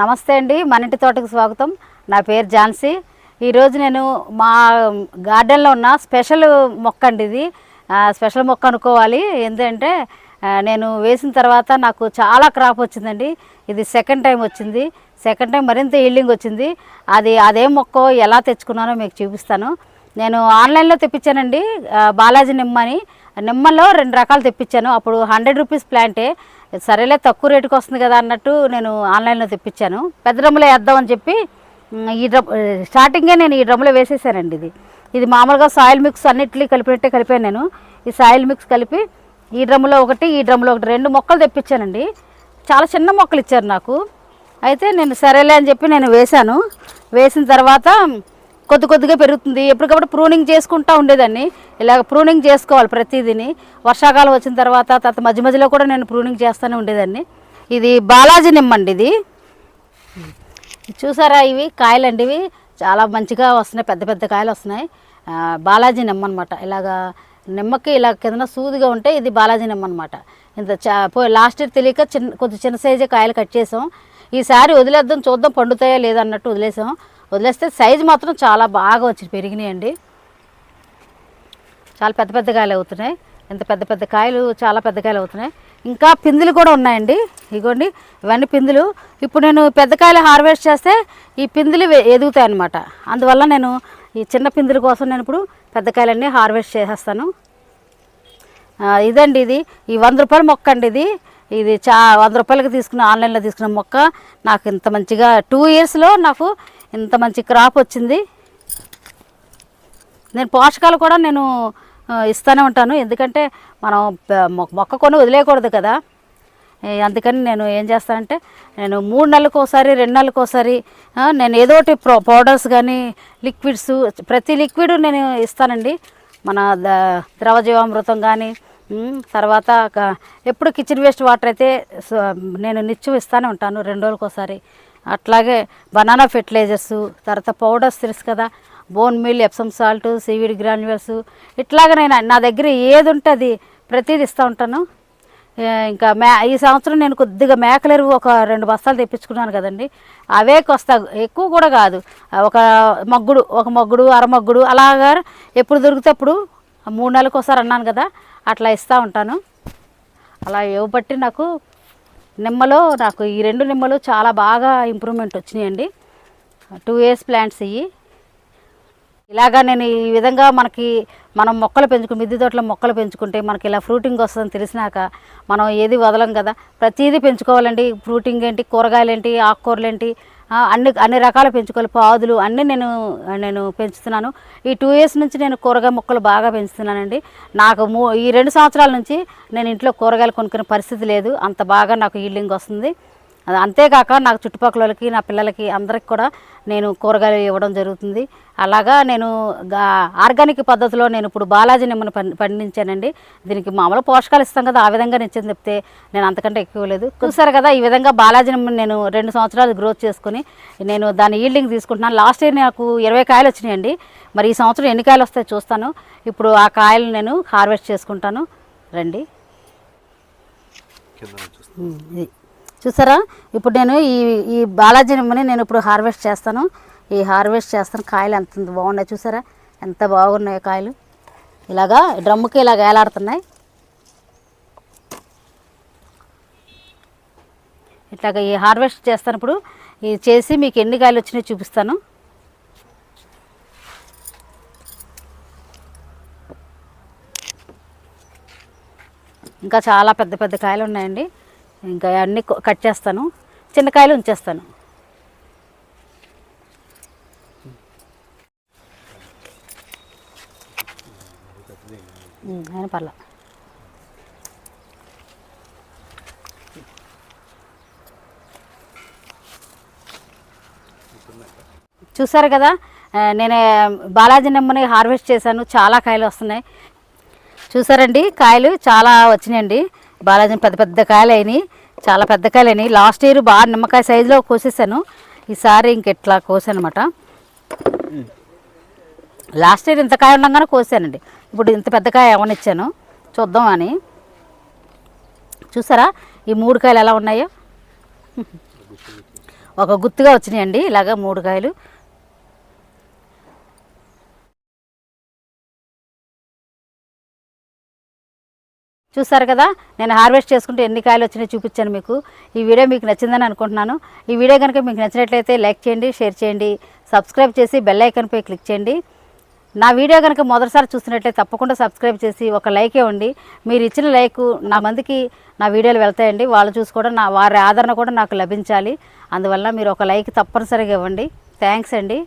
నమస్తే అండి మన ఇంటి తోటకు స్వాగతం. నా పేరు ఝాన్సీ. ఈరోజు నేను మా గార్డెన్లో ఉన్న స్పెషల్ మొక్క అండి ఇది. స్పెషల్ మొక్క అనుకోవాలి. ఎందుకంటే నేను వేసిన తర్వాత నాకు చాలా క్రాప్ వచ్చిందండి. ఇది సెకండ్ టైం వచ్చింది. సెకండ్ టైం మరింత ఈల్డింగ్ వచ్చింది. అది అదే మొక్క ఎలా తెచ్చుకున్నానో మీకు చూపిస్తాను. నేను ఆన్లైన్లో తెప్పించానండి. బాలాజీ నిమ్మ అని. నిమ్మలో రెండు రకాలు తెప్పించాను. అప్పుడు హండ్రెడ్ రూపీస్ ప్లాంటే. సరేలే తక్కువ రేటుకి వస్తుంది కదా అన్నట్టు నేను ఆన్లైన్లో తెప్పించాను. పెద్ద డ్రమ్ములో వేద్దామని చెప్పి ఈ డ్రమ్ స్టార్టింగే నేను ఈ డ్రమ్లో వేసేసానండి ఇది. ఇది మామూలుగా సాయిల్ మిక్స్ అన్నిటినీ కలిపినట్టే కలిపాను నేను. ఈ సాయిల్ మిక్స్ కలిపి ఈ డ్రమ్లో ఒకటి ఈ డ్రమ్లో ఒకటి రెండు మొక్కలు తెప్పించానండి. చాలా చిన్న మొక్కలు ఇచ్చారు నాకు. అయితే నేను సరేలే అని చెప్పి నేను వేశాను. వేసిన తర్వాత కొద్ది కొద్దిగా పెరుగుతుంది. ఎప్పటికప్పుడు ప్రూనింగ్ చేసుకుంటూ ఉండేదాన్ని. ఇలాగ ప్రూనింగ్ చేసుకోవాలి ప్రతిదీని. వర్షాకాలం వచ్చిన తర్వాత తర్వాత మధ్య మధ్యలో కూడా నేను ప్రూనింగ్ చేస్తూనే ఉండేదాన్ని. ఇది బాలాజీ నిమ్మండి ఇది. చూసారా ఇవి? కాయలండి ఇవి. చాలా మంచిగా వస్తున్నాయి. పెద్ద పెద్ద కాయలు వస్తున్నాయి. బాలాజీ నిమ్మ అనమాట ఇలాగా నిమ్మకి ఇలా కింద సూదిగా ఉంటే ఇది బాలాజీ నిమ్మ అనమాట ఇంత చా పో లాస్ట్ ఇయర్ తెలియక చిన్న కొద్ది చిన్న సైజే కాయలు కట్ చేసాం. ఈసారి వదిలేద్దాం. చూద్దాం పండుతాయా లేదన్నట్టు వదిలేసాం. వదిలేస్తే సైజు మాత్రం చాలా బాగా వచ్చి పెరిగినాయండి. చాలా పెద్ద పెద్ద కాయలు అవుతున్నాయి. ఇంత పెద్ద పెద్ద కాయలు చాలా పెద్ద కాయలు అవుతున్నాయి. ఇంకా పిందులు కూడా ఉన్నాయండి. ఇగోండి ఇవన్నీ పిందులు. ఇప్పుడు నేను పెద్ద కాయలు హార్వెస్ట్ చేస్తే ఈ పిందులు ఎదుగుతాయి అనమాట అందువల్ల నేను ఈ చిన్న పిందుల కోసం నేను ఇప్పుడు పెద్ద కాయలన్నీ హార్వెస్ట్ చేసేస్తాను. ఇదండి ఇది. ఈ వంద రూపాయల మొక్క అండి ఇది. ఇది చా వంద రూపాయలకి తీసుకున్న ఆన్లైన్లో తీసుకున్న మొక్క నాకు ఇంత మంచిగా టూ ఇయర్స్లో నాకు ఇంత మంచి క్రాప్ వచ్చింది. నేను పోషకాలు కూడా నేను ఇస్తూనే ఉంటాను. ఎందుకంటే మనం మొక్క కొని వదిలేయకూడదు కదా. అందుకని నేను ఏం చేస్తానంటే నేను మూడు నెలలకు ఒకసారి రెండు నెలలకు ఒకసారి నేను ఏదో ఒకటి ప్రో పౌడర్స్ కానీ లిక్విడ్స్ ప్రతి లిక్విడ్ నేను ఇస్తానండి. మన ద- ద్రవ జీవామృతం కానీ తర్వాత ఎప్పుడు కిచెన్ వేస్ట్ వాటర్ అయితే నేను నిత్యం ఇస్తానే ఉంటాను రెండు రోజులకోసారి. అట్లాగే బనానా ఫెర్టిలైజర్స్ తర్వాత పౌడర్స్ తెలుసు కదా bone meal Epsom salt seaweed granules ఇట్లాగ నేను నా దగ్గర ఏది ఉంటే అది ప్రతిదీ ఇస్తూ ఉంటాను. ఇంకా మే ఈ సంవత్సరం నేను కొద్దిగా మేకల ఎరువు ఒక రెండు బస్తాలు తెప్పించుకున్నాను కదండి. అవే కొస్తా ఎక్కువ కూడా కాదు. ఒక మగ్గుడు ఒక మగ్గుడు అర మగ్గుడు అలాగా ఎప్పుడు దొరికితే అప్పుడు మూడు నెలలకు ఒకసారి అన్నాను కదా అట్లా ఇస్తూ ఉంటాను. అలా ఇవ్వబట్టి నాకు నిమ్మలో నాకు ఈ రెండు నిమ్మలు చాలా బాగా ఇంప్రూవ్మెంట్ వచ్చినాయండి. టూ ఇయర్స్ ప్లాంట్స్ ఇవి ఇలాగా నేను ఈ విధంగా మనకి మనం మొక్కలు పెంచుకు మిద్దె తోటలో మొక్కలు పెంచుకుంటే మనకి ఇలా ఫ్రూటింగ్ వస్తుందని తెలిసినాక మనం ఏది వదలం కదా ప్రతిదీ పెంచుకోవాలండి. ఫ్రూటింగ్ ఏంటి కూరగాయలు ఏంటి ఆకుకూరలు ఏంటి అన్ని అన్ని రకాలు పెంచుకోవాలి. పాదులు అన్నీ నేను నేను పెంచుతున్నాను. ఈ టూ ఇయర్స్ నుంచి నేను కూరగాయ మొక్కలు బాగా పెంచుతున్నానండి. నాకు మూ ఈ రెండు సంవత్సరాల నుంచి నేను ఇంట్లో కూరగాయలు కొనుక్కునే పరిస్థితి లేదు. అంత బాగా నాకు ఈల్డింగ్ వస్తుంది. అంతేకాక నాకు చుట్టుపక్కల వాళ్ళకి నా పిల్లలకి అందరికి కూడా నేను కూరగాయలు ఇవ్వడం జరుగుతుంది. అలాగా నేను ఆర్గానిక్ పద్ధతిలో నేను ఇప్పుడు బాలాజీ నిమ్మను పండించానండి. దీనికి మామూలు పోషకాలు ఇస్తాం కదా ఆ విధంగా నేను చెప్తే నేను అంతకంటే ఎక్కువ లేదు చూసారు కదా ఈ విధంగా బాలాజీ నిమ్మని నేను రెండు సంవత్సరాలు గ్రోత్ చేసుకుని నేను దాని ఈల్డింగ్ తీసుకుంటున్నాను. లాస్ట్ ఇయర్ నాకు ఇరవై కాయలు వచ్చినాయండి. మరి ఈ సంవత్సరం ఎన్ని కాయలు వస్తాయో చూస్తాను. ఇప్పుడు ఆ కాయలు నేను హార్వెస్ట్ చేసుకుంటాను. రండి. ఇది. చూసారా? ఇప్పుడు నేను ఈ ఈ బాలాజీ నిమ్మని నేను ఇప్పుడు హార్వెస్ట్ చేస్తాను. ఈ హార్వెస్ట్ చేస్తాను. కాయలు ఎంత బాగున్నాయి చూసారా? ఎంత బాగున్నాయో కాయలు. ఇలాగా డ్రమ్ముకి ఇలాగ వేలాడుతున్నాయి. ఇట్లాగ ఈ హార్వెస్ట్ చేస్తాను ఇప్పుడు. ఇది చేసి మీకు ఎన్ని కాయలు వచ్చినాయో చూపిస్తాను. ఇంకా చాలా పెద్ద పెద్ద కాయలు ఉన్నాయండి. ఇంకా అన్నీ కట్ చేస్తాను. చిన్న కాయలు ఉంచేస్తాను. ఉమ్, పర్లా. చూసారు కదా నేను బాలాజీ నిమ్మని హార్వెస్ట్ చేశాను. చాలా కాయలు వస్తున్నాయి. చూసారండి కాయలు చాలా వచ్చినాయండి. బాలాజీ పెద్ద పెద్ద కాయలు అయినాయి చాలా పెద్ద కాయలు అయినాయి లాస్ట్ ఇయర్ బాగా నిమ్మకాయ సైజులో కోసేసాను. ఈసారి ఇంకెట్లా కోసానమాట. లాస్ట్ ఇయర్ ఇంత కాయ ఉండగానే కోసానండి. ఇప్పుడు ఇంత పెద్ద కాయ ఏమనిచ్చాను చూద్దాం అని. చూసారా? ఈ మూడు కాయలు ఎలా ఉన్నాయో? ఒక గుత్తుగా వచ్చినాయండి. ఇలాగ మూడు కాయలు. చూసారు కదా? నేను హార్వెస్ట్ చేసుకుంటే ఎన్ని కాయలు వచ్చినాయో చూపించాను మీకు. ఈ వీడియో మీకు నచ్చిందని అనుకుంటున్నాను. ఈ వీడియో కనుక మీకు నచ్చినట్లయితే లైక్ చేయండి షేర్ చేయండి సబ్స్క్రైబ్ చేసి బెల్ ఐకాన్పై క్లిక్ చేయండి. నా వీడియో కనుక మొదటిసారి చూసినట్లయితే తప్పకుండా సబ్స్క్రైబ్ చేసి ఒక లైక్ ఇవ్వండి. మీరు ఇచ్చిన లైక్ నా మందికి నా వీడియోలు వెళ్తాయండి. వాళ్ళు చూసుకోవడం నా వారి ఆదరణ కూడా నాకు లభించాలి. అందువల్ల మీరు ఒక లైక్ తప్పనిసరిగా ఇవ్వండి. థ్యాంక్స్ అండి.